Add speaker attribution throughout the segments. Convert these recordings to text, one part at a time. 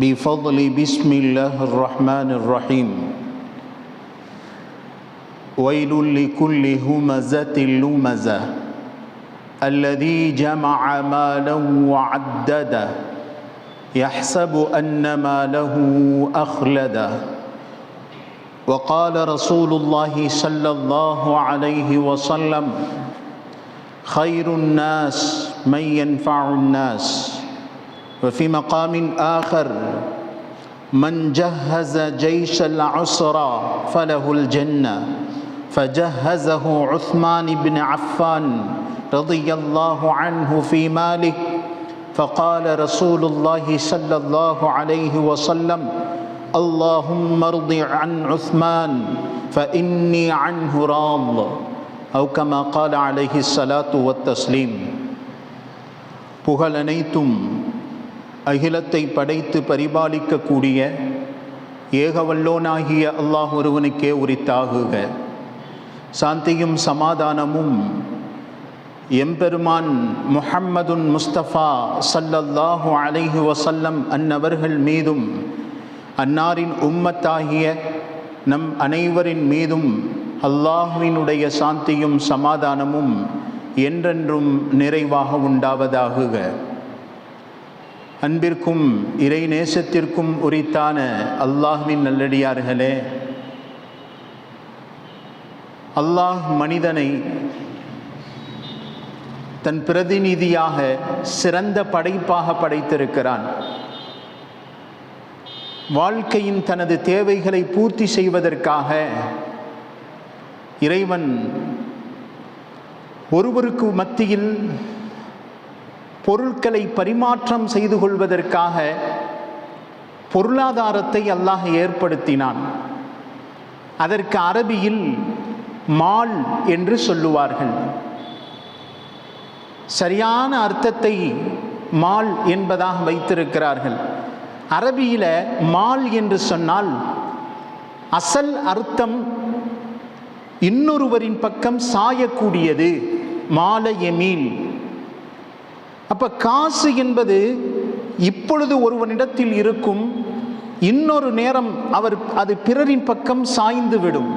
Speaker 1: بفضل بسم الله الرحمن الرحيم. ويل لكل همزة لمزة. الذي جمع مالا وعدده يحسب أن ماله أخلده وقال رسول الله صلى الله عليه وسلم خير الناس من ينفع الناس. وفي مقام آخر من جهز جيش العسرى فله الجنة فجهزه عثمان بن عفان رضي الله عنه في ماله فقال رسول الله صلى الله عليه وسلم اللهم ارض عن عثمان فإني عنه راض أو كما قال عليه الصلاة والتسليم புகழ் அனைத்தும் அகிலத்தை படைத்து பரிபாலிக்கக்கூடிய ஏகவல்லோனாகிய அல்லாஹ் ஒருவனுக்கே உரித்தாகுக. சாந்தியும் சமாதானமும் எம்பெருமான் முஹம்மதுன் முஸ்தபா சல்லல்லாஹு அலைஹு வசல்லம் அன்னவர்கள் மீதும் அன்னாரின் உம்மத்தாகிய நம் அனைவரின் மீதும் அல்லாஹுவினுடைய சாந்தியும் சமாதானமும் என்றென்றும் நிறைவாக உண்டாவதாகுக. அன்பிற்கும் இறை நேசத்திற்கும் உரித்தான அல்லாஹ்வின் நல்லடியார்களே அல்லாஹ் மனிதனை தன் பிரதிநிதியாக சிறந்த படைப்பாக படைத்திருக்கிறான். வாழ்க்கையின் தனது தேவைகளை பூர்த்தி செய்வதற்காக இறைவன் ஒருவருக்கு மத்தியில் பொருட்களை பரிமாற்றம் செய்து கொள்வதற்காக பொருளாதாரத்தை அல்லாஹ் ஏற்படுத்தினான். அதற்கு அரபியில் மால் என்று சொல்லுவார்கள். சரியான அர்த்தத்தை மால் என்பதாக வைத்திருக்கிறார்கள். அரபியில் மால் என்று சொன்னால் அசல் அர்த்தம் இன்னொருவரின் பக்கம் சாயக்கூடியது. மால எமீல் அப்போ காசு என்பது இப்பொழுது ஒருவனிடத்தில் இருக்கும் இன்னொரு நேரம் அவர் அது பிறரின் பக்கம் சாய்ந்து விடும்.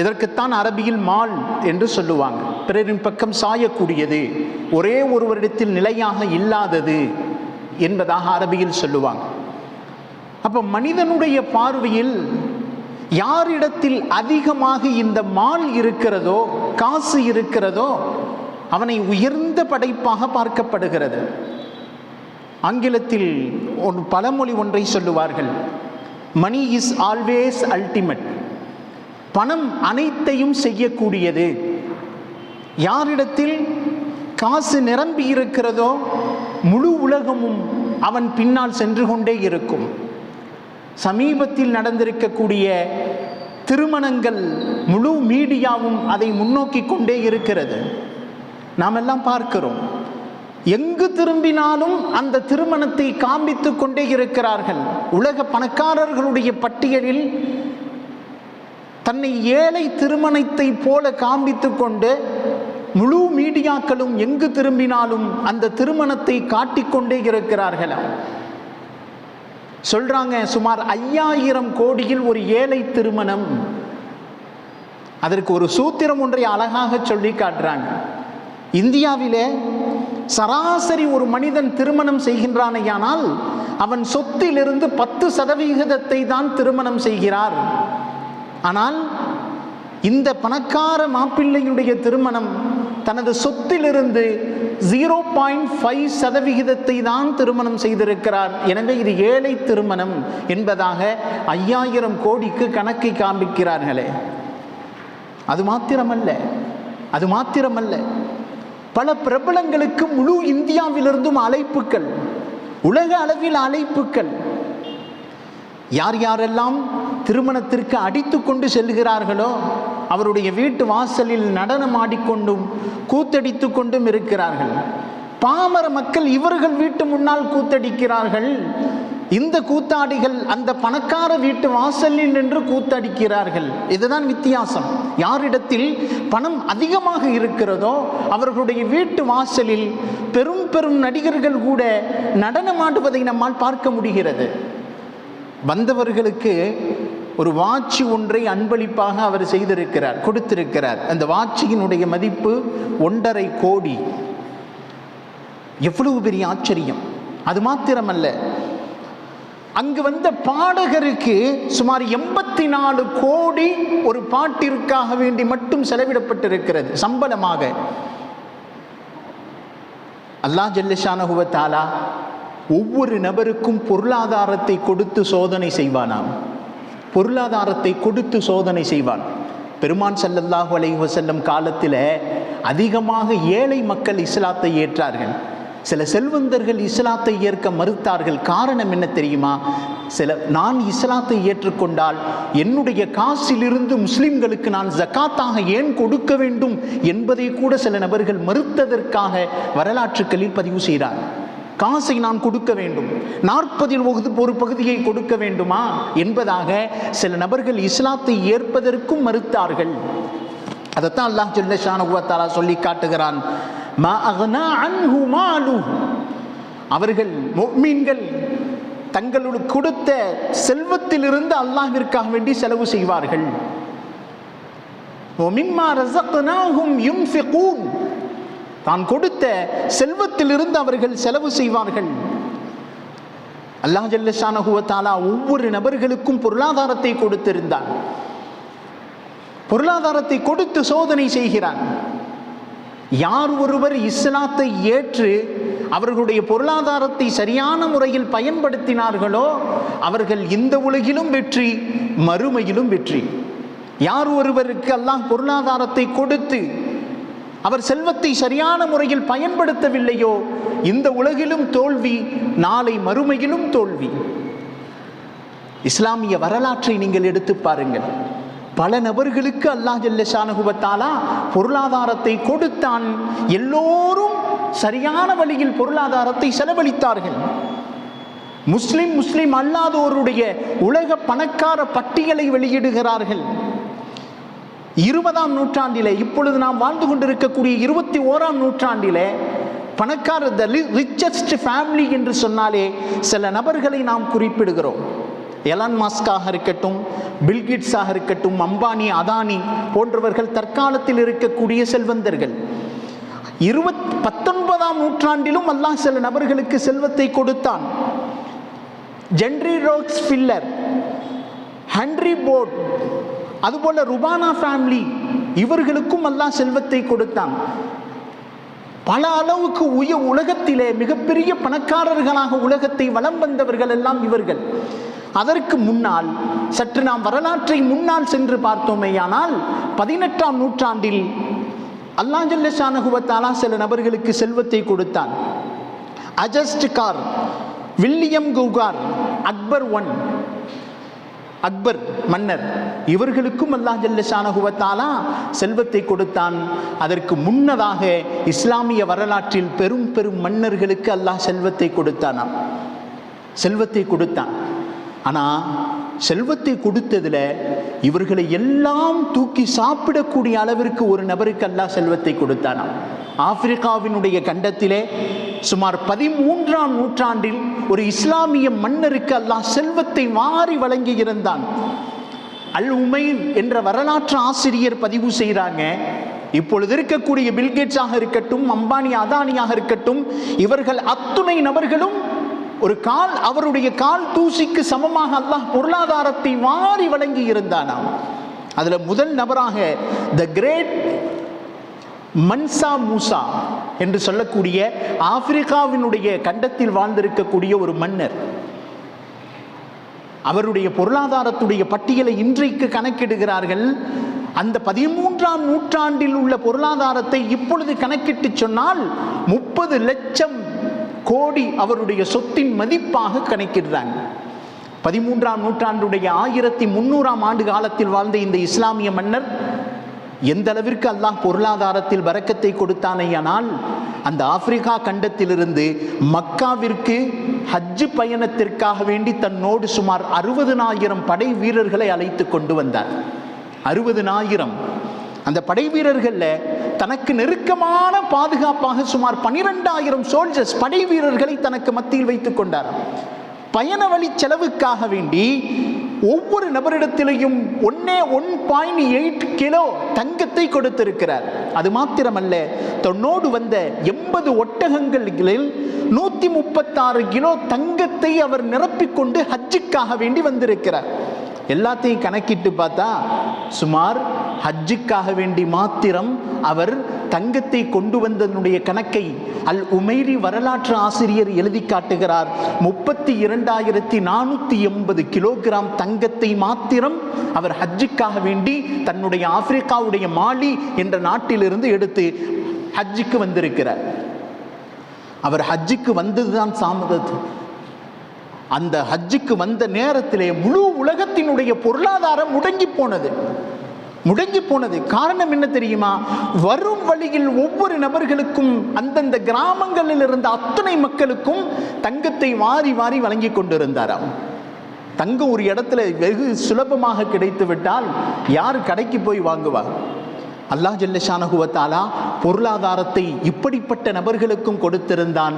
Speaker 1: இதற்குத்தான் அரபியில் மால் என்று சொல்லுவாங்க. பிறரின் பக்கம் சாயக்கூடியது ஒரே ஒருவரிடத்தில் நிலையாக இல்லாதது என்பதாக அரபியில் சொல்லுவாங்க. அப்போ மனிதனுடைய பார்வையில் யாரிடத்தில் அதிகமாக இந்த மால் இருக்கிறதோ காசு இருக்கிறதோ அவனை உயர்ந்த படைப்பாக பார்க்கப்படுகிறது. ஆங்கிலத்தில் ஒரு பழமொழி ஒன்றை சொல்லுவார்கள். மணி இஸ் ஆல்வேஸ் அல்டிமேட் பணம் அனைத்தையும் செய்யக்கூடியது. யாரிடத்தில் காசு நிரம்பி இருக்கிறதோ முழு உலகமும் அவன் பின்னால் சென்று கொண்டே இருக்கும். சமீபத்தில் நடந்திருக்கக்கூடிய திருமணங்கள் முழு மீடியாவும் அதை முன்னோக்கி கொண்டே இருக்கிறது. நாம் எல்லாம் பார்க்கிறோம். எங்கு திரும்பினாலும் அந்த திருமணத்தை காண்பித்து கொண்டே இருக்கிறார்கள். உலக பணக்காரர்களுடைய பட்டியலில் தன்னை ஏழை திருமணத்தை போல காண்பித்து கொண்டு முழு மீடியாக்களும் எங்கு திரும்பினாலும் அந்த திருமணத்தை காட்டிக்கொண்டே இருக்கிறார்களாம் சொல்றாங்க சுமார் ஐயாயிரம் கோடியில் ஒரு ஏழை திருமணம். அதற்கு ஒரு சூத்திரம் ஒன்றை அழகாக சொல்லி காட்டுறாங்க. இந்தியாவிலே சராசரி ஒரு மனிதன் திருமணம் செய்கின்றானையானால் அவன் சொத்திலிருந்து பத்து சதவிகிதத்தை தான் திருமணம் செய்கிறார். ஆனால் இந்த பணக்கார மாப்பிள்ளையுடைய திருமணம் தனது சொத்திலிருந்து ஜீரோ பாயிண்ட் ஃபைவ் சதவிகிதத்தை தான் திருமணம் செய்திருக்கிறார். எனவே இது ஏழை திருமணம் என்பதாக ஐயாயிரம் கோடிக்கு கணக்கை காண்பிக்கிறார்களே. அது மாத்திரமல்ல அது மாத்திரமல்ல. பல பிரபலங்களுக்கு முழு இந்தியாவிலிருந்தும் அழைப்புக்கள் உலக அளவில் அழைப்புக்கள் யார் யாரெல்லாம் திருமணத்திற்கு அடித்து கொண்டு செல்கிறார்களோ அவருடைய வீட்டு வாசலில் நடனம் ஆடிக்கொண்டும் கூத்தடித்து கொண்டும் இருக்கிறார்கள். பாமர மக்கள் இவர்கள் வீட்டு முன்னால் கூத்தடிக்கிறார்கள். இந்த கூத்தாடிகள் அந்த பணக்கார வீட்டு வாசலில் நின்று கூத்தடிக்கிறார்கள். இதுதான் வித்தியாசம். யாரிடத்தில் பணம் அதிகமாக இருக்கிறதோ அவர்களுடைய வீட்டு வாசலில் பெரும் பெரும் நடிகர்கள் கூட நடனமாடுவதை நம்மால் பார்க்க முடிகிறது. வந்தவர்களுக்கு ஒரு வாட்சி ஒன்றை அன்பளிப்பாக அவர் செய்திருக்கிறார் கொடுத்திருக்கிறார். அந்த வாட்சியினுடைய மதிப்பு ஒன்றரை கோடி. எவ்வளவு பெரிய ஆச்சரியம். அது மாத்திரமல்ல. அங்கு வந்த பாடகருக்கு சுமார் எண்பத்தி நாலு கோடி ஒரு பாட்டிற்காக வேண்டி மட்டும் செலவிடப்பட்டிருக்கிறது சம்பளமாக. அல்லாஹ் ஜல்லஷானகுவத்தாலா ஒவ்வொரு நபருக்கும் பொருளாதாரத்தை கொடுத்து சோதனை செய்வானாம். பொருளாதாரத்தை கொடுத்து சோதனை செய்வான். பெருமான் சல்லல்லாஹு அலைஹி வசல்லம் காலத்தில் அதிகமாக ஏழை மக்கள் இஸ்லாத்தை ஏற்றார்கள். சில செல்வந்தர்கள் இஸ்லாத்தை ஏற்க மறுத்தார்கள். காரணம் என்ன தெரியுமா? சில நான் இஸ்லாத்தை ஏற்றுக்கொண்டால் என்னுடைய காசிலிருந்து முஸ்லிம்களுக்கு நான் ஜக்காத்தாக ஏன் கொடுக்க வேண்டும் என்பதை கூட சில நபர்கள் மறுத்ததற்காக வரலாற்றுக்களில் பதிவு செய்கிறார் காசை நான் கொடுக்க வேண்டும். நாற்பதில் வகுது ஒரு பகுதியை கொடுக்க வேண்டுமா? என்பதாக சில நபர்கள் இஸ்லாத்தை ஏற்பதற்கும் மறுத்தார்கள். அதைத்தான் அல்லாஹ் ஜல்லஷானுவத்தாலா சொல்லி காட்டுகிறான். அவர்கள் மீன்கள் தங்களுக்கு கொடுத்த செல்வத்திலிருந்து அல்லாஹிற்காக வேண்டி செலவு செய்வார்கள். தான் கொடுத்த செல்வத்திலிருந்து அவர்கள் செலவு செய்வார்கள். அல்லாஹ் ஜல்லஷானகுவத்தாலா ஒவ்வொரு நபர்களுக்கும் பொருளாதாரத்தை கொடுத்திருந்தான். பொருளாதாரத்தை கொடுத்து சோதனை செய்கிறான். யார் ஒருவர் இஸ்லாத்தை ஏற்று அவர்களுடைய பொருளாதாரத்தை சரியான முறையில் பயன்படுத்தினார்களோ அவர்கள் இந்த உலகிலும் வெற்றி மறுமையிலும் வெற்றி. யார் ஒருவருக்கு அல்லாஹ் பொருளாதாரத்தை கொடுத்து அவர் செல்வத்தை சரியான முறையில் பயன்படுத்தவில்லையோ இந்த உலகிலும் தோல்வி நாளை மறுமையிலும் தோல்வி. இஸ்லாமிய வரலாற்றை நீங்கள் எடுத்து பாருங்கள். பல நபர்களுக்கு அல்லாஹ் ஜல்லஷானுகுவத்தாலா பொருளாதாரத்தை கொடுத்தான். எல்லோரும் சரியான வழியில் பொருளாதாரத்தை செலவழித்தார்கள். முஸ்லிம் முஸ்லிம் அல்லாதோருடைய உலக பணக்கார பட்டியலை வெளியிடுகிறார்கள். இருபதாம் நூற்றாண்டிலே இப்பொழுது நாம் வாழ்ந்து கொண்டிருக்கக்கூடிய இருபத்தி ஓராம் நூற்றாண்டிலே பணக்கார த ரிச்சஸ்ட் ஃபேமிலி என்று சொன்னாலே சில நபர்களை நாம் குறிப்பிடுகிறோம். எலான் மாஸ்காக இருக்கட்டும் பில்கிட்ஸாக இருக்கட்டும் அம்பானி அதானி போன்றவர்கள் தற்காலத்தில் இருக்கக்கூடிய செல்வந்தர்கள். இருபத் பத்தொன்பதாம் நூற்றாண்டிலும் அல்லாஹ் சில நபர்களுக்கு செல்வத்தை கொடுத்தான். ஜென்ரி ரோக்ஸ் ஃபில்லர் ஹன்ரி போர்ட் அதுபோல ருபானா ஃபேமிலி இவர்களுக்கும் அல்லாஹ் செல்வத்தை கொடுத்தான். பல அளவுக்கு உய உலகத்திலே மிகப்பெரிய பணக்காரர்களாக உலகத்தை வலம் வந்தவர்கள் எல்லாம் இவர்கள். அதற்கு முன்னால் சற்று நாம் வரலாற்றை முன்னால் சென்று பார்த்தோமேயானால் பதினெட்டாம் நூற்றாண்டில் அல்லாஞ்சல்ல ஷானகுவத்தாலா சில நபர்களுக்கு செல்வத்தை கொடுத்தான். அஜஸ்ட் கார் வில்லியம் கௌகார் அக்பர் ஒன் அக்பர் மன்னர் இவர்களுக்கும் அல்லாஹ் ஜல்ல செல்வத்தை கொடுத்தான். அதற்கு முன்னதாக இஸ்லாமிய வரலாற்றில் பெரும் பெரும் மன்னர்களுக்கு அல்லாஹ் செல்வத்தை கொடுத்தானாம். செல்வத்தை கொடுத்தான். ஆனால் செல்வத்தை கொடுத்ததில் இவர்களை எல்லாம் தூக்கி சாப்பிடக்கூடிய அளவிற்கு ஒரு நபருக்கு அல்லாஹ் செல்வத்தை கொடுத்தானாம் ஆப்பிரிக்காவினுடைய கண்டத்திலே சுமார் பதிமூன்றாம் நூற்றாண்டில் ஒரு இஸ்லாமிய மன்னருக்கு அல்லாஹ் செல்வத்தை மாறி வழங்கி இருந்தான் அல் உமைன் என்ற வரலாற்று ஆசிரியர் பதிவு செய்கிறாங்க இப்பொழுது இருக்கக்கூடிய பில்கேட்ஸாக இருக்கட்டும் அம்பானி அதானியாக இருக்கட்டும் இவர்கள் அத்துணை நபர்களும் ஒரு கால் அவருடைய கால் தூசிக்கு சமமாக அல்லாஹ் பொருளாதாரத்தை வாரி வழங்கி இருந்தானாம். அதில் முதல் நபராக த கிரேட் மன்சா மூசா என்று சொல்லக்கூடிய ஆப்பிரிக்காவினுடைய கண்டத்தில் வாழ்ந்திருக்கக்கூடிய ஒரு மன்னர். அவருடைய பொருளாதாரத்துடைய பட்டியலை இன்றைக்கு கணக்கிடுகிறார்கள். அந்த பதிமூன்றாம் நூற்றாண்டில் உள்ள பொருளாதாரத்தை இப்பொழுது கணக்கிட்டு சொன்னால் முப்பது லட்சம் கோடி அவருடைய சொத்தின் மதிப்பாக கணக்கிடுறாங்க. பதிமூன்றாம் நூற்றாண்டுடைய ஆயிரத்தி முன்னூறாம் ஆண்டு காலத்தில் வாழ்ந்த இந்த இஸ்லாமிய மன்னர் எந்த அளவிற்கு அல்லாஹ் பொருளாதாரத்தில் வரக்கத்தை கொடுத்தானையானால் அந்த ஆப்பிரிக்கா கண்டத்திலிருந்து மக்காவிற்கு ஹஜ்ஜு பயணத்திற்காக வேண்டி தன்னோடு சுமார் அறுபதுனாயிரம் படை வீரர்களை அழைத்து கொண்டு வந்தார். அறுபதுனாயிரம். அந்த படை வீரர்களில் தனக்கு நெருக்கமான பாதுகாப்பாக சுமார் பனிரெண்டாயிரம் சோல்ஜர்ஸ் படை வீரர்களை தனக்கு மத்தியில் வைத்துக் கொண்டார். பயண வழி செலவுக்காக வேண்டி ஒவ்வொரு நபரிடத்திலையும் ஒன்னே ஒன் பாயிண்ட் எயிட் கிலோ தங்கத்தை கொடுத்திருக்கிறார். அது மாத்திரமல்ல தன்னோடு வந்த எண்பது ஒட்டகங்களில் நூத்தி முப்பத்தாறு கிலோ தங்கத்தை அவர் நிரப்பிக்கொண்டு ஹஜ்ஜுக்காக வேண்டி வந்திருக்கிறார். எல்லாத்தையும் கணக்கிட்டு பார்த்தா சுமார் ஹஜ்ஜுக்காக வேண்டி மாத்திரம் அவர் தங்கத்தை கொண்டு வந்ததனுடைய கணக்கை அல் உமைரி வரலாற்று ஆசிரியர் எழுதி காட்டுகிறார். முப்பத்தி இரண்டாயிரத்தி நானூற்றி எண்பது கிலோகிராம் தங்கத்தை மாத்திரம் அவர் ஹஜ்ஜுக்காக வேண்டி தன்னுடைய ஆப்பிரிக்காவுடைய மாலி என்ற நாட்டிலிருந்து எடுத்து ஹஜ்ஜுக்கு வந்திருக்கிறார். அவர் ஹஜ்ஜுக்கு வந்ததுதான் சாமதத்து. அந்த ஹஜ்ஜுக்கு வந்த நேரத்திலே முழு உலகத்தினுடைய பொருளாதாரம் முடங்கி போனது. முடங்கி போனது. காரணம் என்ன தெரியுமா? வரும் வழியில் ஒவ்வொரு நபர்களுக்கும் அந்தந்த கிராமங்களில் இருந்த அத்தனை மக்களுக்கும் தங்கத்தை வாரி வாரி வழங்கி கொண்டிருந்தாராம். தங்கம் ஒரு இடத்துல வெகு சுலபமாக கிடைத்து விட்டால் யார் கடைக்கு போய் வாங்குவார்? அல்லாஹ் ஜல்லஷானகுவத்தாலா பொருளாதாரத்தை இப்படிப்பட்ட நபர்களுக்கும் கொடுத்திருந்தான்.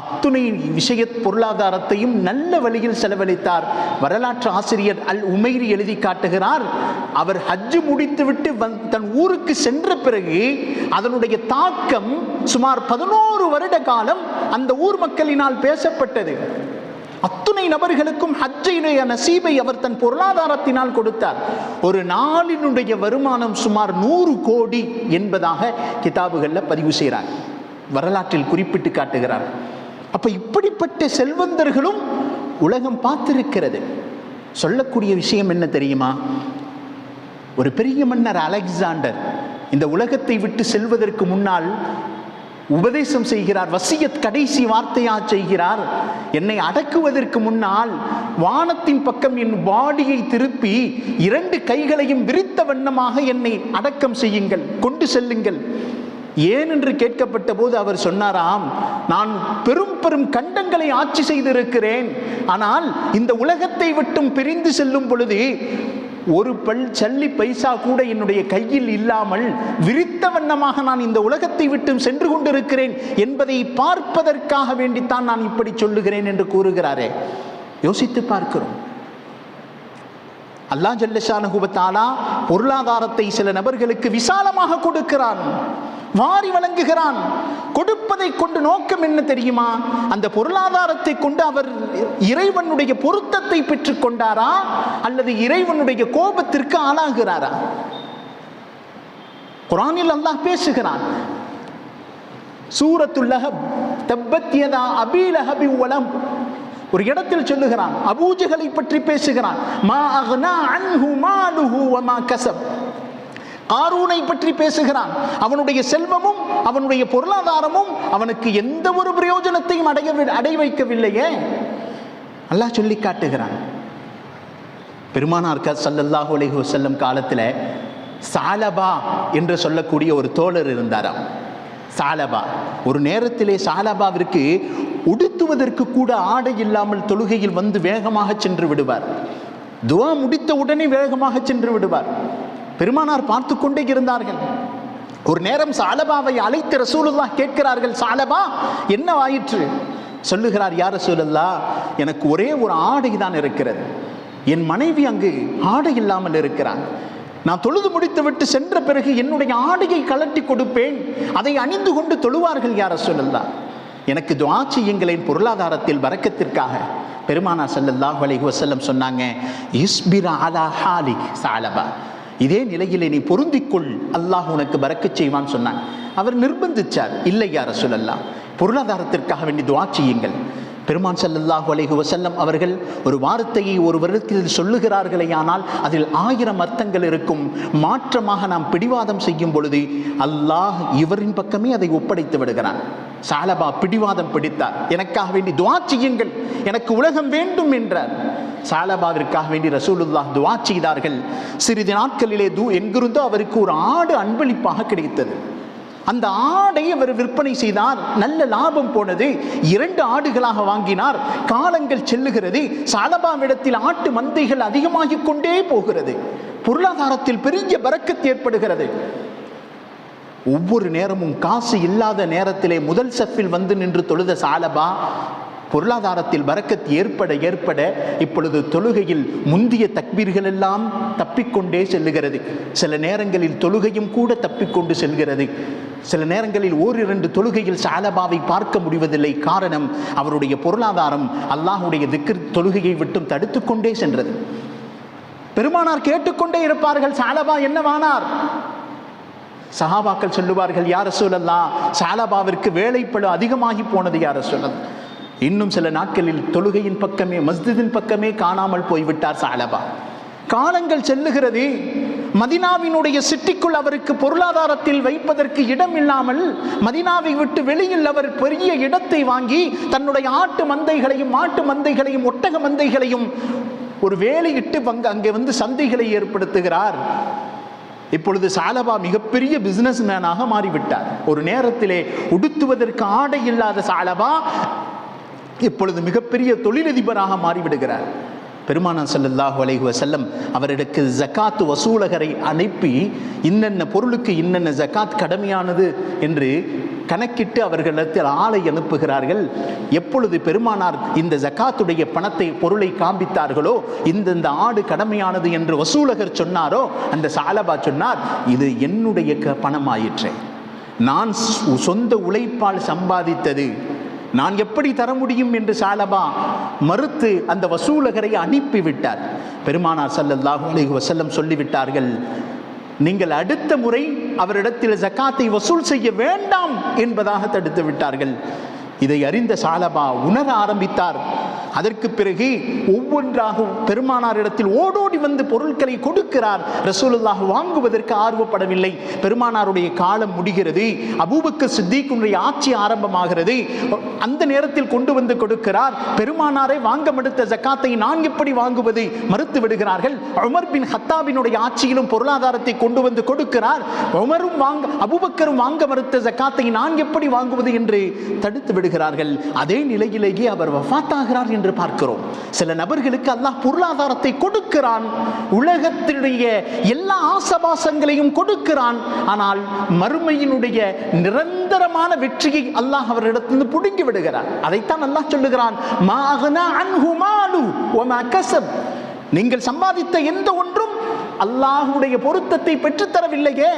Speaker 1: அத்துணை விஷய பொருளாதாரத்தையும் நல்ல வழியில் செலவழித்தார். வரலாற்று ஆசிரியர் அல் உமைரி எழுதி காட்டுகிறார் அவர் ஹஜ்ஜு முடித்துவிட்டு வந் தன் ஊருக்கு சென்ற பிறகு அதனுடைய தாக்கம் சுமார் பதினோரு வருட காலம் அந்த ஊர் மக்களினால் பேசப்பட்டது. அத்தனை நபர்களுக்கும் ஹஜ்ஜையுடைய நசீபை அவர் தன் பொருளாதாரத்தினால் கொடுத்தார். ஒரு நாளினுடைய வருமானம் சுமார் நூறு கோடி என்பதாக கிதாபுகளில் பதிவு செய்கிறார். வரலாற்றில் குறிப்பிட்டு காட்டுகிறார். அப்ப இப்படிப்பட்ட செல்வந்தர்களும் உலகம் பார்த்திருக்கிறது. சொல்லக்கூடிய விஷயம் என்ன தெரியுமா? ஒரு பெரிய மன்னர் அலெக்சாண்டர் இந்த உலகத்தை விட்டு செல்வதற்கு முன்னால் உபதேசம் செய்கிறார் வசியத் கடைசி வார்த்தையா செய்கிறார். என்னை அடக்குவதற்கு முன்னால் வானத்தின் பக்கம் என் பாடியை திருப்பி இரண்டு கைகளையும் விரித்த வண்ணமாக என்னை அடக்கம் செய்யுங்கள் கொண்டு செல்லுங்கள். ஏன் என்று கேட்கப்பட்ட போது அவர் சொன்னாராம் நான் பெரும் பெரும் கண்டங்களை ஆட்சி செய்திருக்கிறேன். ஆனால் இந்த உலகத்தை விட்டும் பிரிந்து செல்லும் பொழுது ஒரு பல் சல்லி பைசா கூட என்னுடைய கையில் இல்லாமல் விரித்த வண்ணமாக நான் இந்த உலகத்தை விட்டும் சென்று கொண்டிருக்கிறேன் என்பதை பார்ப்பதற்காக வேண்டித்தான் நான் இப்படி சொல்லுகிறேன் என்று கூறுகிறாரே. யோசித்து பார்க்கிறோம். அல்லா ஜல்லஷானுகுபத்தாலா பொருளாதாரத்தை சில நபர்களுக்கு விசாலமாக கொடுக்கிறான். வாரி வழங்குகிறான். கொடுப்பதை கொண்டு நோக்கம் என்ன தெரியுமா? அந்த பொருளாதாரத்தை கொண்டு அவர் இறைவனுடைய பொருத்தத்தை பெற்றுக் கொண்டாரா? அல்லது இறைவனுடைய கோபத்திற்கு ஆளாகிறாரா? குரானில் அல்லாஹ் பேசுகிறான். சூரத்துல் லஹப் அபிலஹபி உலம் ஒரு இடத்தில் சொல்லுகிறான் அபூஜகளை பற்றி பேசுகிறான். மா அஹ்னா அன்ஹு மாலுஹு வ மா கஸப் ஆரூனை பற்றி பேசுகிறான். அவனுடைய செல்வமும் அவனுடைய பொருளாதாரமும் அவனுக்கு எந்த ஒரு பிரயோஜனத்தையும் அடைய அடை வைக்கவில்லையே. அல்லாஹ் சொல்லி காட்டுகிறான். பெருமானார் சல்லல்லாஹு அலைஹு செல்லும் காலத்தில் சாலபா என்று சொல்லக்கூடிய ஒரு தோழர் இருந்தாராம். சாலபா. ஒரு நேரத்திலே சாலபாவிற்கு உடுத்துவதற்கு கூட ஆடை இல்லாமல் தொழுகையில் வந்து வேகமாக சென்று விடுவார். துவா முடித்த உடனே வேகமாக சென்று விடுவார். பெருமானார் பார்த்து கொண்டே இருந்தார்கள். ஒரு நேரம் சாலபாவை அழைத்து ரசூலுல்லா கேட்கிறார்கள் சாலபா என்ன ஆயிற்று? சொல்லுகிறார் யார் ரசூலுல்லா எனக்கு ஒரே ஒரு ஆடை தான் இருக்கிறது. என் மனைவி அங்கு ஆடை இல்லாமல் இருக்கிறான் நான் தொழுது முடித்து விட்டு சென்ற பிறகு என்னுடைய ஆடையை கலட்டி கொடுப்பேன். அதை அணிந்து கொண்டு தொழுவார்கள் யார சொல்லல்லா எனக்கு துவா செய்யுங்களேன் பொருளாதாரத்தில் வரக்கத்திற்காக பெருமானா சல்லல்லாஹு அலைஹி வஸல்லம் சொன்னாங்க இஸ்பிரா அலா ஹாலிக் சாலபா. இதே நிலையிலே நீ பொருந்திக்கொள். அல்லாஹ் உனக்கு பறக்க செய்வான் சொன்னான். அவர் நிர்பந்திச்சார். இல்லை யார சொல்லலாம் பொருளாதாரத்திற்காக வேண்டி துவா செய்யுங்கள். பெருமான் ஸல்லல்லாஹு அலைஹி வசல்லம் அவர்கள் ஒரு வார்த்தையை ஒரு வருடத்தில் சொல்லுகிறார்களேயானால் அதில் ஆயிரம் அர்த்தங்கள் இருக்கும். மாற்றமாக நாம் பிடிவாதம் செய்யும் பொழுது அல்லாஹ் இவரின் பக்கமே அதை ஒப்படைத்து விடுகிறான். சாலபா பிடிவாதம் பிடித்தார். எனக்காக வேண்டி துவா செய்யுங்கள். எனக்கு உலகம் வேண்டும் என்றார். சாலபாவிற்காக வேண்டி ரசூலுல்லாஹ் துவா செய்தார்கள். சிறிது நாட்களிலே தூ எங்கிருந்தோ அவருக்கு ஒரு ஆடு அன்பளிப்பாக கிடைத்தது. அந்த ஆடை அவர் விற்பனை செய்தார். நல்ல லாபம் போனது. இரண்டு ஆடுகளாக வாங்கினார். காலங்கள் செல்லுகிறது. சாலபாவிடத்தில் ஆட்டு மந்தைகள் அதிகமாகிக் கொண்டே போகிறது. பொருளாதாரத்தில் பெரிய பறக்கத்து ஏற்படுகிறது. ஒவ்வொரு நேரமும் காசு இல்லாத நேரத்திலே முதல் சஃபில் வந்து நின்று தொழுத சாலபா பொருளாதாரத்தில் பறக்கத் ஏற்பட ஏற்பட இப்பொழுது தொழுகையில் முந்திய தக்பீர்கள் எல்லாம் தப்பிக்கொண்டே செல்லுகிறது. சில நேரங்களில் தொழுகையும் கூட தப்பிக்கொண்டு செல்கிறது. சில நேரங்களில் ஓரிரண்டு தொழுகையில் சாலபாவை பார்க்க முடிவதில்லை காரணம் அவருடைய பொருளாதாரம் அல்லாஹுடைய திக்கு தொழுகையை விட்டும் தடுத்து கொண்டே சென்றது. பெருமானார் கேட்டுக்கொண்டே இருப்பார்கள் சாலபா என்னவானார்? சஹாபாக்கள் சொல்லுவார்கள் யார சூழல்லா சாலபாவிற்கு வேலைப்பழு அதிகமாகி போனது யார சூழல் இன்னும் சில நாட்களில் தொழுகையின் பக்கமே மஸ்ஜிதின் பக்கமே காணாமல் போய்விட்டார் சாலபா காலங்கள் செல்லுகிறது மதினாவினுடைய சிட்டிக்குள் அவருக்கு பொருளாதாரத்தில் வைப்பதற்கு இடம் இல்லாமல் மதினாவை விட்டு வெளியில் அவர் பெரிய இடத்தை வாங்கி தன்னுடைய ஆட்டு மந்தைகளையும் மாட்டு மந்தைகளையும் ஒட்டக மந்தைகளையும் ஒரு வேலையிட்டு பங்கு அங்கே வந்து சந்தைகளை ஏற்படுத்துகிறார். இப்பொழுது சாலபா மிகப்பெரிய பிசினஸ் மேனாக மாறிவிட்டார். ஒரு நேரத்திலே உடுத்துவதற்கு ஆடை இல்லாத சாலபா இப்பொழுது மிகப்பெரிய தொழிலதிபராக மாறிவிடுகிறார். பெருமானா செல்லல்லாஹு அலைஹி வசல்லம் அவர்களுக்கு ஜக்காத்து வசூலகரை அனுப்பி இன்னென்ன பொருளுக்கு இன்னென்ன ஜகாத் கடமையானது என்று கணக்கிட்டு அவர்களிடத்தில் ஆளை அனுப்புகிறார்கள். எப்பொழுது பெருமானார் இந்த ஜகாத்துடைய பணத்தை பொருளை காண்பித்தார்களோ இந்தந்த ஆடு கடமையானது என்று வசூலகர் சொன்னாரோ அந்த சாலபா சொன்னார் இது என்னுடைய க- நான் சொந்த உழைப்பால் சம்பாதித்தது. நான் எப்படி தர முடியும் என்று சாலபா மறுத்து அந்த வசூலகரை அனுப்பிவிட்டார். பெருமானார் சல்லல்லாஹு அலைஹி வசல்லம் சொல்லிவிட்டார்கள் நீங்கள் அடுத்த முறை அவரிடத்தில் ஜக்காத்தை வசூல் செய்ய வேண்டாம் என்பதாக தடுத்து விட்டார்கள். இதை அறிந்த சாலபா உணர ஆரம்பித்தார். அதற்கு பிறகு ஒவ்வொன்றாக பெருமானாரிடத்தில் ஓடோடி வந்து பொருட்களை கொடுக்கிறார். ரசூலுல்லாஹ் வாங்குவதற்கு ஆர்வப்படவில்லை. பெருமானாருடைய காலம் முடிகிறது. அபூபக்கு சித்திக்குடைய ஆட்சி ஆரம்பமாகிறது. அந்த நேரத்தில் கொண்டு வந்து கொடுக்கிறார். பெருமானாரை வாங்க மறுத்த ஜக்காத்தை நான் எப்படி வாங்குவது? மறுத்து விடுகிறார்கள். உமர் பின் ஹத்தாபினுடைய ஆட்சியிலும் பொருளாதாரத்தை கொண்டு வந்து கொடுக்கிறார். உமரும் வாங்க அபுபக்கரும் வாங்க மறுத்த ஜக்காத்தை நான் எப்படி வாங்குவது என்று தடுத்து விடுகிறார்கள். அதே நிலையிலேயே அவர் வஃபாத்தாகிறார் என்று பார்க்கிறோம். சில நபர்களுக்கு அல்லாஹ் பொருளாதாரத்தை கொடுக்கிறான். உலகத்தினுடைய எல்லா ஆசபாசங்களையும் கொடுக்கிறான். ஆனால் மறுமையினுடைய நிரந்தரமான வெற்றியை அல்லாஹ் அவரிடத்திலிருந்து புடுங்கி விடுகிறான். அதைத்தான் அல்லாஹ் சொல்லுகிறான் நீங்கள் சம்பாதித்த எந்த ஒன்றும் அல்லாஹுடைய பொருத்தத்தை பெற்றுத்தரவில்லையே.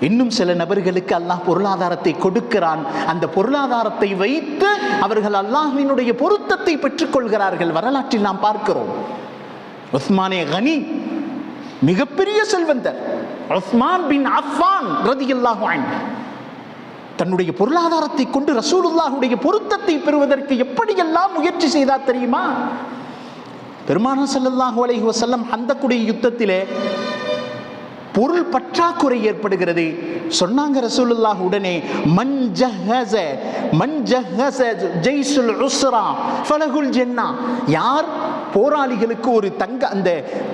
Speaker 1: இன்னும் சில நபர்களுக்கு அல்லாஹ் பொருளாதாரத்தை கொடுக்கிறான். அந்த பொருளாதாரத்தை வைத்து அவர்கள் அல்லாஹினுடைய பொருத்தத்தை பெற்றுக்கொள்கிறார்கள். வரலாற்றில் நாம் பார்க்கிறோம். உஸ்மானே கனி மிகப்பெரிய செல்வந்தர். உஸ்மான் பின் அஃபான் ரதி அன்ஹு. தன்னுடைய பொருளாதாரத்தை கொண்டு ரசூலுல்லாஹுடைய பொருத்தத்தை பெறுவதற்கு எப்படியெல்லாம் முயற்சி செய்தார் தெரியுமா? பெருமானா ஸல்லல்லாஹு அலைஹி வசல்லம் அந்த குடி யுத்தத்திலே பொருள் பற்றாக்குறை ஏற்படுகிறது. சொன்னாங்க ரசூலுல்லாஹ் உடனே மன் ஜஹஸ மன் ஜஹஸ ஜெய்சுல் உஸ்ரா ஃபலகுல் ஜென்னா. யார்? போராளிகளுக்கு ஒரு தங்க அந்த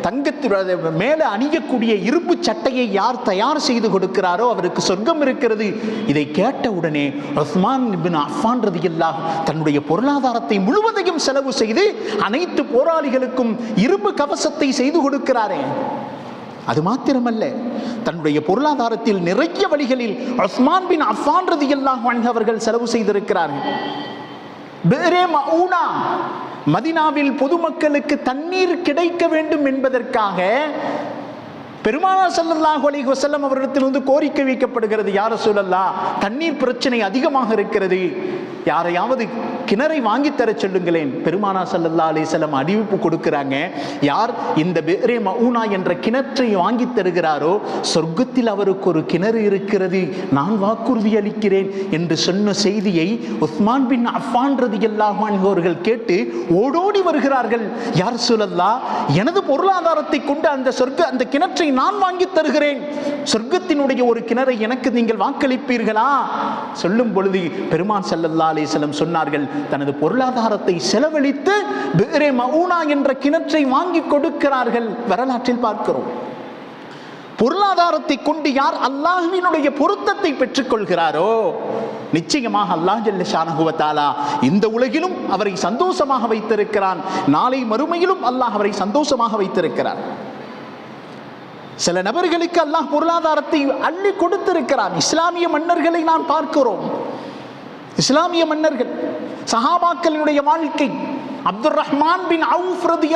Speaker 1: தங்கத்துடைய மேலே அணியக்கூடிய இரும்பு சட்டையை யார் தயார் செய்து கொடுக்கிறாரோ அவருக்கு சொர்க்கம் இருக்கிறது. இதை கேட்ட உடனே உஸ்மான் பின் அஃபான் ரதியல்லாஹ் தன்னுடைய பொருளாதாரத்தை முழுவதையும் செலவு செய்து அனைத்து போராளிகளுக்கும் இரும்பு கவசத்தை செய்து கொடுக்கிறாரே. அது மாத்திரமல்ல தன்னுடைய பொருளாதாரத்தில் நிறைய வழிகளில் உஸ்மான் பின் அஃபான் ரதியல்லாஹு அவர்கள் செலவு செய்திருக்கிறார்கள். பேரே மவுனா மதினாவில் பொதுமக்களுக்கு தண்ணீர் கிடைக்க வேண்டும் என்பதற்காக பெருமானார் ஸல்லல்லாஹு அலி வசல்லம் அவரிடத்திலிருந்து கோரிக்கை வைக்கப்படுகிறது யார சொல்லலாம் தண்ணீர் பிரச்சனை அதிகமாக இருக்கிறது. யாரையாவது கிணறை வாங்கி தர சொல்லுங்களேன். பெருமானா சல்லல்லா அலிசலம் அறிவிப்பு கொடுக்கிறாங்க. யார் இந்த பேரே மவுனா என்ற கிணற்றை வாங்கி தருகிறாரோ சொர்க்கத்தில் அவருக்கு ஒரு கிணறு இருக்கிறது நான் வாக்குறுதி அளிக்கிறேன் என்று சொன்ன செய்தியை உஸ்மான் பின் அஃபான் ரதியல்லாஹு அவர்கள் கேட்டு ஓடோடி வருகிறார்கள். யார் சொல்லல்லா எனது பொருளாதாரத்தை கொண்டு அந்த சொர்க்க அந்த கிணற்றை நான் வாங்கி தருகிறேன். சொர்க்கத்தினுடைய ஒரு கிணறை எனக்கு நீங்கள் வாக்களிப்பீர்களா? சொல்லும் பொழுது பெருமான் செல்லல்லா அலிஸ்லம் சொன்னார்கள் தனது பொருளாதாரத்தை செலவழித்து மவுனா என்ற கிணற்றை வாங்கி கொடுக்கிறார்கள். வரலாற்றில் பார்க்கிறோம். பொருளாதாரத்தை கொண்டு யார் அல்லாஹ்வினுடைய பொருத்தத்தை பெற்றுக் கொள்கிறாரோ நிச்சயமாக அல்லாஹ் ஜல்ல இந்த உலகிலும் அவரை சந்தோஷமாக வைத்திருக்கிறான். நாளை மறுமையிலும் அல்லாஹ் அவரை சந்தோஷமாக வைத்திருக்கிறார். சில நபர்களுக்கு அல்லாஹ் பொருளாதாரத்தை அள்ளி கொடுத்திருக்கிறான். இஸ்லாமிய மன்னர்களை நாம் பார்க்கிறோம். இஸ்லாமிய மன்னர்கள் சஹாபாக்களினுடைய வாழ்க்கை அப்துல் ரஹ்மான் பின் அவுஃப் ரதி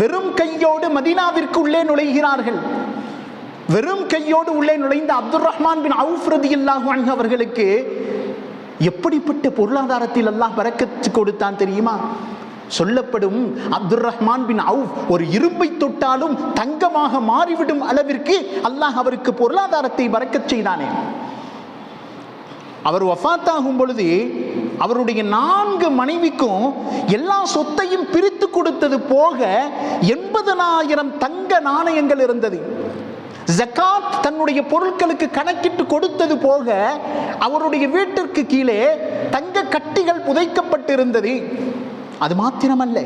Speaker 1: வெறும் கையோடு மதீனாவிற்கு உள்ளே நுழைகிறார்கள். வெறும் கையோடு உள்ளே நுழைந்த அப்துல் ரஹ்மான் பின் அவுஃப் ரதி அவர்களுக்கு எப்படிப்பட்ட பொருளாதாரத்தில் அல்லாஹ் பறக்கத்து கொடுத்தான் தெரியுமா? சொல்லப்படும் அப்துல் ரஹ்மான் பின் அவுஃப் ஒரு இரும்பை தொட்டாலும் தங்கமாக மாறிவிடும் அளவிற்கு அல்லாஹ் அவருக்கு பொருளாதாரத்தை பறக்கச் செய்தானே. அவர் வஃத்தாகும் பொழுது அவருடைய நான்கு மனைவிக்கும் எல்லா சொத்தையும் பிரித்து கொடுத்தது போக எண்பதனாயிரம் தங்க நாணயங்கள் இருந்தது. ஜக்காத் தன்னுடைய பொருட்களுக்கு கணக்கிட்டு கொடுத்தது போக அவருடைய வீட்டிற்கு கீழே தங்க கட்டிகள் புதைக்கப்பட்டிருந்தது. அது மாத்திரமல்ல.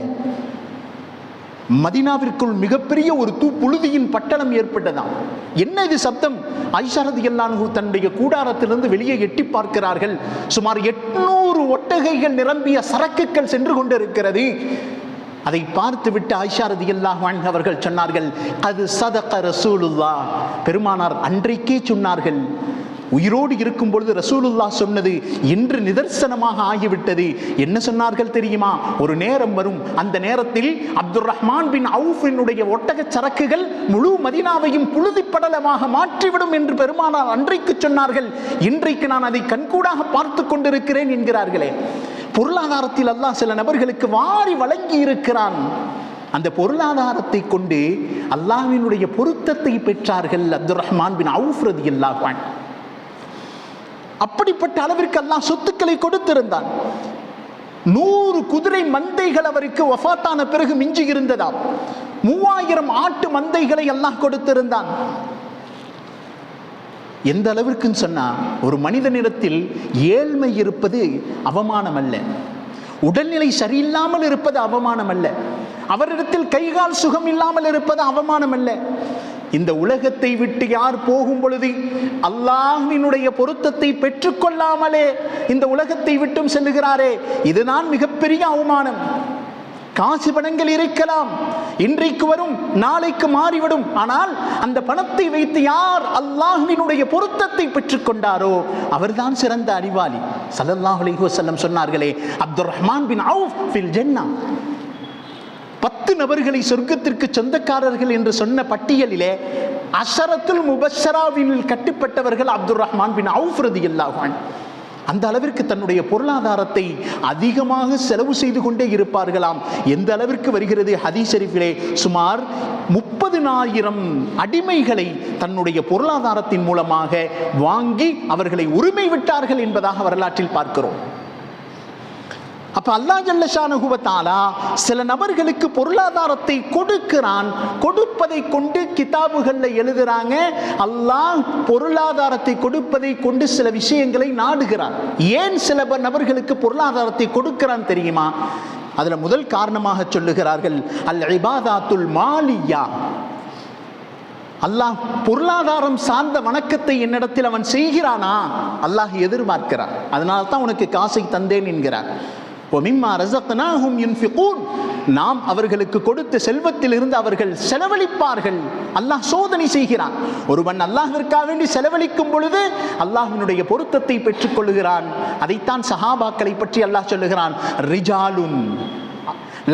Speaker 1: மதினாவிற்குள் மிகப்பெரிய ஒரு தூப்புழுதியின் பட்டணம் ஏற்பட்டதாம். என்ன இது சப்தம்? ஐஷாரதி எல்லானு தன்னுடைய கூடாரத்திலிருந்து வெளியே எட்டி பார்க்கிறார்கள். சுமார் எட்நூறு ஒட்டகைகள் நிரம்பிய சரக்குகள் சென்று கொண்டிருக்கிறது. அதை பார்த்து விட்டு ஐஷாரதி எல்லாம் அவர்கள் சொன்னார்கள் அது சதக ரசூலுல்லா பெருமானார் அன்றைக்கே சொன்னார்கள் உயிரோடு இருக்கும் பொழுது ரசூலுல்லா சொன்னது இன்று நிதர்சனமாக ஆகிவிட்டது. என்ன சொன்னார்கள் தெரியுமா? ஒரு நேரம் வரும். அந்த நேரத்தில் அப்துல் ரஹ்மான் பின் அவுஃபினுடைய ஒட்டக சரக்குகள் முழு மதினாவையும் புழுதி படலமாக மாற்றிவிடும் என்று பெருமானார் அன்றைக்கு சொன்னார்கள். இன்றைக்கு நான் அதை கண்கூடாக பார்த்து கொண்டிருக்கிறேன் என்கிறார்களே. பொருளாதாரத்தில் அல்லாஹ் சில நபர்களுக்கு வாரி வழங்கி இருக்கிறான். அந்த பொருளாதாரத்தை கொண்டு அல்லாஹ்வினுடைய பொருத்தத்தை பெற்றார்கள் அப்துல் ரஹ்மான் பின் அவுஃப் ரதி அல்லாஹான் அப்படிப்பட்ட அளவிற்கு எல்லாம் சொத்துக்களை கொடுத்திருந்தான். நூறு குதிரை மந்தைகள் அவருக்கு ஒஃபாத்தான பிறகு மிஞ்சி இருந்ததாம். மூவாயிரம் ஆட்டு மந்தைகளை எல்லாம் கொடுத்திருந்தான். எந்த அளவிற்குன்னு சொன்னா ஒரு மனிதனிடத்தில் ஏழ்மை இருப்பது அவமானம் அல்ல உடல்நிலை சரியில்லாமல் இருப்பது அவமானம் அல்ல அவரிடத்தில் கைகால் சுகம் இல்லாமல் இருப்பது அவமானம் அல்ல இந்த உலகத்தை விட்டு யார் போகும் பொழுது அல்லாஹினுடைய பொருத்தத்தை பெற்றுக்கொள்ளாமலே இந்த உலகத்தை விட்டும் செல்லுகிறாரே. இதுதான் மிகப்பெரிய அவமானம். காசு பணங்கள் இருக்கலாம் இன்றைக்கு வரும் நாளைக்கு மாறிவிடும். ஆனால் அந்த பணத்தை வைத்து யார் அல்லாஹ்வினுடைய பொருத்தத்தை பெற்றுக்கொண்டாரோ அவர்தான் சிறந்த அறிவாளி. சல்லல்லாஹு அலைஹி சொன்னார்களே அப்துல் ரஹ்மான் பின் அவுஃப் ஃபில் ஜென்னா. பத்து நபர்களை சொர்க்கத்திற்கு சொந்தக்காரர்கள் என்று சொன்ன பட்டியலிலே அசரத்துல் முபஷராவில் கட்டுப்பட்டவர்கள் அப்துல் ரஹ்மான் பின் அவுஃப்ரதி அல்லாஹான் அந்த அளவிற்கு தன்னுடைய பொருளாதாரத்தை அதிகமாக செலவு செய்து கொண்டே இருப்பார்களாம். எந்த அளவிற்கு வருகிறது ஹதீஸ் ஷரீஃபிலே சுமார் முப்பதினாயிரம் அடிமைகளை தன்னுடைய பொருளாதாரத்தின் மூலமாக வாங்கி அவர்களை உரிமை விட்டார்கள் என்பதாக வரலாற்றில் பார்க்கிறோம். அப்ப அல்லாஹ் ஜல்லஷானுகுவத்தாலா சில நபர்களுக்கு பொருளாதாரத்தை கொடுக்கிறான் கொடுப்பதை கொண்டு கிதாபுகளில் எழுதுறாங்க. அல்லாஹ் பொருளாதாரத்தை கொடுப்பதை கொண்டு சில விஷயங்களை நாடுகிறான். ஏன் சில நபர்களுக்கு பொருளாதாரத்தை கொடுக்கிறான் தெரியுமா? அதுல முதல் காரணமாக சொல்லுகிறார்கள் அல் இபாதாத்துல் மாலியா. அல்லாஹ் பொருளாதாரம் சார்ந்த வணக்கத்தை என்னிடத்தில் அவன் செய்கிறானா? அல்லாஹ் எதிர்பார்க்கிறான். அதனால தான் உனக்கு காசை தந்தேன் என்கிறார். ஒமிம்மா ரசக்னா ஹும் யுன்ஃபிகூன் நாம் அவர்களுக்கு கொடுத்த செல்வத்திலிருந்து அவர்கள் செலவழிப்பார்கள். அல்லாஹ் சோதனை செய்கிறான். ஒருவன் அல்லாஹிற்காக வேண்டி செலவழிக்கும் பொழுது அல்லாஹினுடைய பொருத்தத்தை பெற்றுக்கொள்கிறான் அதைத்தான் சஹாபாக்களை பற்றி அல்லாஹ் சொல்லுகிறான். ரிஜாலுன்.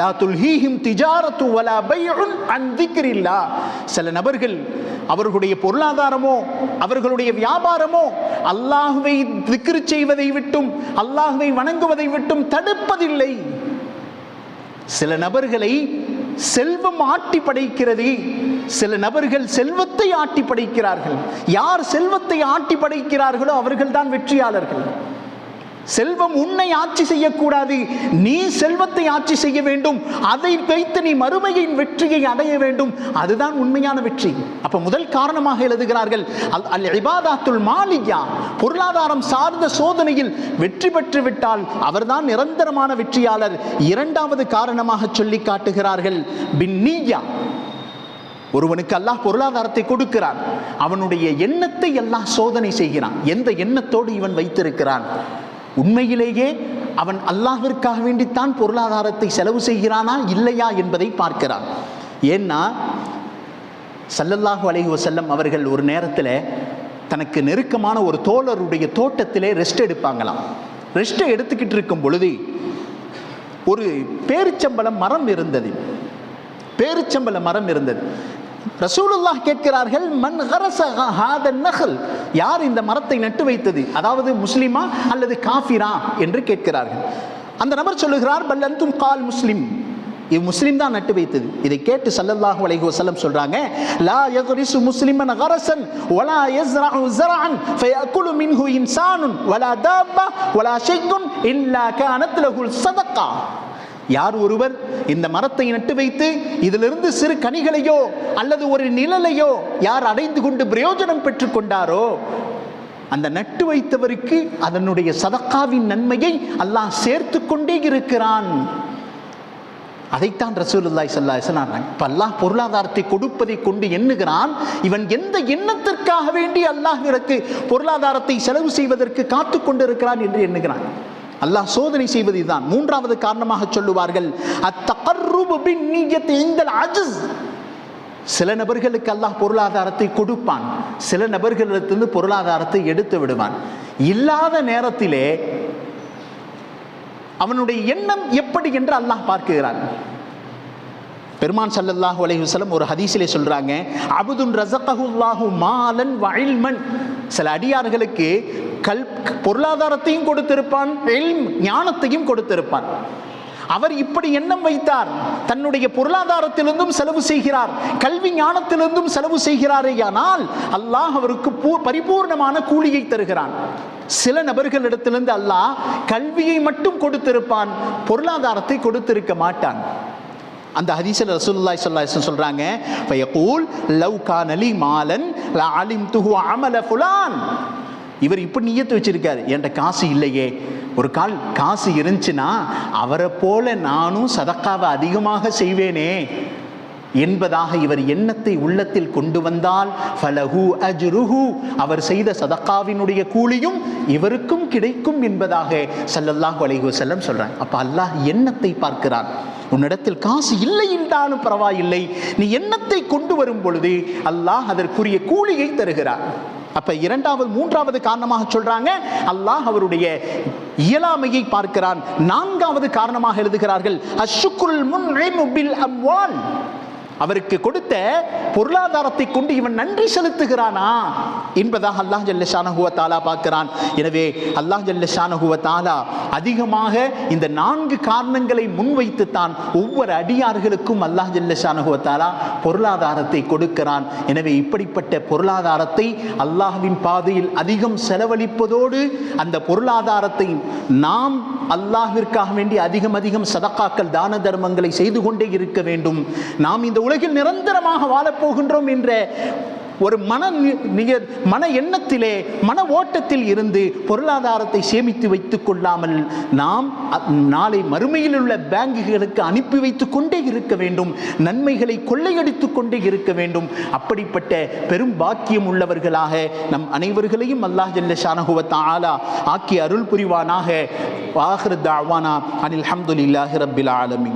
Speaker 1: லா துல்ஹீஹிம் திஜாரத்து வலா பையுன் அன் திக்ரில்லா. சில நபர்கள் அவர்களுடைய பொருளாதாரமோ அவர்களுடைய வியாபாரமோ அல்லாஹுவை திக்ரு செய்வதை விட்டும் அல்லாஹுவை வணங்குவதை விட்டும் தடுப்பதில்லை. சில நபர்களை செல்வம் ஆட்டி படைக்கிறது. சில நபர்கள் செல்வத்தை ஆட்டி படைக்கிறார்கள். யார் செல்வத்தை ஆட்டி படைக்கிறார்களோ அவர்கள்தான் வெற்றியாளர்கள். செல்வம் உன்னை ஆட்சி செய்யக்கூடாது. நீ செல்வத்தை ஆட்சி செய்ய வேண்டும். அதை வைத்து நீ மறுமையின் வெற்றியை அடைய வேண்டும். அதுதான் உண்மையான வெற்றி. அப்ப முதல் காரணமாக எழுதுகிறார்கள் அல் அல் இபாதாத்துல் மாலியா பொருளாதாரம் சார்ந்த சோதனையில் வெற்றி பெற்று விட்டால் அவர்தான் நிரந்தரமான வெற்றியாளர். இரண்டாவது காரணமாக சொல்லி காட்டுகிறார்கள் பின்னியா ஒருவனுக்கு அல்லாஹ் பொருளாதாரத்தை கொடுக்கிறான். அவனுடைய எண்ணத்தை எல்லாம் சோதனை செய்கிறான். எந்த எண்ணத்தோடு இவன் வைத்திருக்கிறான்? உண்மையிலேயே அவன் அல்லாஹிற்காக வேண்டித்தான் பொருளாதாரத்தை செலவு செய்கிறானா இல்லையா என்பதை பார்க்கிறான். ஏன்னா சல்லல்லாஹு அலைஹி செல்லம் அவர்கள் ஒரு நேரத்தில் தனக்கு நெருக்கமான ஒரு தோழருடைய தோட்டத்திலே ரெஸ்ட் எடுப்பாங்களாம். ரெஸ்ட்டை எடுத்துக்கிட்டு இருக்கும் பொழுது ஒரு பேரிச்சம்பளம் மரம் இருந்தது. பேரிச்சம்பள மரம் இருந்தது. ரசூலுல்லாஹ் கேட்கிறார்கள் மண் ஹரச நகல் யார் இந்த மரத்தை நட்டு வைத்தது? அதாவது முஸ்லிமா அல்லது காஃபிரா என்று கேட்கிறார்கள். அந்த நபர் சொல்லுகிறார் பல் அந்தும் கால் முஸ்லிம். இது முஸ்லிம் தான் நட்டு வைத்தது. இதை கேட்டு சல்லல்லாஹு அலைஹி வஸல்லம் சொல்றாங்க லா யக்ரிசு முஸ்லிமன் கரசன் வலா யஸ்ரஉ ஸரஅன் ஃபயகுலு மின்ஹு இன்சானுன் வலா தாப்பா வலா ஷைஉன் இல்லா கானத் லஹுல் சதகா யார் ஒருவர் இந்த மரத்தை நட்டு வைத்து இதிலிருந்து சிறு கனிகளையோ அல்லது ஒரு நிழலையோ யார் அடைந்து கொண்டு பிரயோஜனம் பெற்றுக் கொண்டாரோ அந்த நட்டு வைத்தவருக்கு அதனுடைய சதக்காவின் நன்மையை அல்லாஹ் சேர்த்து கொண்டே இருக்கிறான். அதைத்தான் ரசூலுல்லாய் சல்லாய் சொன்னாங்க இப்போ அல்லாஹ் பொருளாதாரத்தை கொடுப்பதை கொண்டு எண்ணுகிறான். இவன் எந்த எண்ணத்திற்காக வேண்டி அல்லாஹ்விற்கு பொருளாதாரத்தை செலவு செய்வதற்கு காத்து கொண்டிருக்கிறான் என்று எண்ணுகிறான். அல்லாஹ் சோதனை செய்வது இதுதான் மூன்றாவது காரணமாக சொல்லுவார்கள் சில நபர்களுக்கு அல்லாஹ் பொருளாதாரத்தை கொடுப்பான். சில நபர்களிடத்திலிருந்து பொருளாதாரத்தை எடுத்து விடுவான். இல்லாத நேரத்திலே அவனுடைய எண்ணம் எப்படி என்று அல்லாஹ் பார்க்கிறான். பெருமான் சல்லல்லாஹு அலைஹுசலம் ஒரு ஹதீஸிலே சொல்றாங்க அபுதுன் ரஸகஹுல்லாஹு மாலன் வஇல்மன் சில அடியார்களுக்கு கல் பொருளாதாரத்தையும் கொடுத்திருப்பான் இல்ம் ஞானத்தையும் கொடுத்திருப்பான். அவர் இப்படி எண்ணம் வைத்தார் தன்னுடைய பொருளாதாரத்திலிருந்தும் செலவு செய்கிறார் கல்வி ஞானத்திலிருந்தும் செலவு செய்கிறாரேயானால் அல்லாஹ் அவருக்கு பூ- பரிபூர்ணமான கூலியை தருகிறான். சில நபர்களிடத்திலிருந்து அல்லாஹ் கல்வியை மட்டும் கொடுத்திருப்பான் பொருளாதாரத்தை கொடுத்திருக்க மாட்டான். அந்த ஹதீஸில் ரசூலுல்லாஹி ஸல்லல்லாஹு சொல்கிறாங்க வஸல்லம் சொல்றாங்க ஃபயகூல் லவ் கான மாலன் மாலன் லஅலிம்துஹு அமல ஃபுலான். இவர் இப்படி நீயத்து வச்சிருக்காரு என்கிட்ட காசு இல்லையே. ஒரு கால் காசு இருந்துச்சுன்னா அவரை போல நானும் சதக்காவை அதிகமாக செய்வேனே என்பதாக இவர் எண்ணத்தை உள்ளத்தில் கொண்டு வந்தால் ஃபலஹு அஜ்ருஹு. அவர் செய்த சதக்காவினுடைய கூலியும் இவருக்கும் கிடைக்கும் என்பதாக சல்லல்லாஹ் அலைஹு செல்லம் சொல்கிறாங்க அப்போ அல்லாஹ் எண்ணத்தை பார்க்கிறான். உன்னிடத்தில் காசு இல்லை என்றாலும் பரவாயில்லை. நீ எண்ணத்தை கொண்டு வரும் பொழுது அல்லாஹ் அதற்குரிய கூலியை தருகிறார். அப்ப இரண்டாவது மூன்றாவது காரணமாக சொல்றாங்க அல்லாஹ் அவருடைய இயலாமையை பார்க்கிறான். நான்காவது காரணமாக எழுதுகிறார்கள் அஷ்ஷுக்குருல் முன் பில் அம்வால். அவருக்கு கொடுத்த பொருளாதாரத்தை கொண்டு இவன் நன்றி செலுத்துகிறானா என்பதாக அல்லாஹ் ஜல்லஷானஹுவ தாலா பார்க்கிறான். எனவே அல்லாஹ் ஜல்லஷானஹுவ தாலா அதிகமாக இந்த நான்கு காரணங்களை முன்வைத்து தான் ஒவ்வொரு அடியார்களுக்கும் அல்லாஹ் ஜல்லஷானஹுவ தாலா பொருளாதாரத்தை கொடுக்கிறான். எனவே இப்படிப்பட்ட பொருளாதாரத்தை அல்லாஹ்வின் பாதையில் அதிகம் செலவழிப்பதோடு அந்த பொருளாதாரத்தை நாம் அல்லாஹிற்காக வேண்டி அதிகம் அதிகம் சதக்காக்கள் தான தர்மங்களை செய்து கொண்டே இருக்க வேண்டும். நாம் இந்த உலகில் நிரந்தரமாக வாழப்போகின்றோம் என்ற ஒரு மன நி- நிக- மன எண்ணத்திலே மன ஓட்டத்தில் இருந்து பொருளாதாரத்தை சேமித்து வைத்துக் கொள்ளாமல் நாம் அ- நாளை மறுமையில் உள்ள பேங்குகளுக்கு அனுப்பி வைத்து கொண்டே இருக்க வேண்டும் நன்மைகளை கொள்ளையடித்து கொண்டே இருக்க வேண்டும். அப்படிப்பட்ட பெரும் பாக்கியம் உள்ளவர்களாக நம் அனைவர்களையும் அல்லாஹ் ஜல்ல ஷானகுவத் ஆலா ஆக்கி அருள் புரிவானாக. வாஹர் தாவானா அனில் ஹம்துலில்லாஹி ரபில் ஆலமி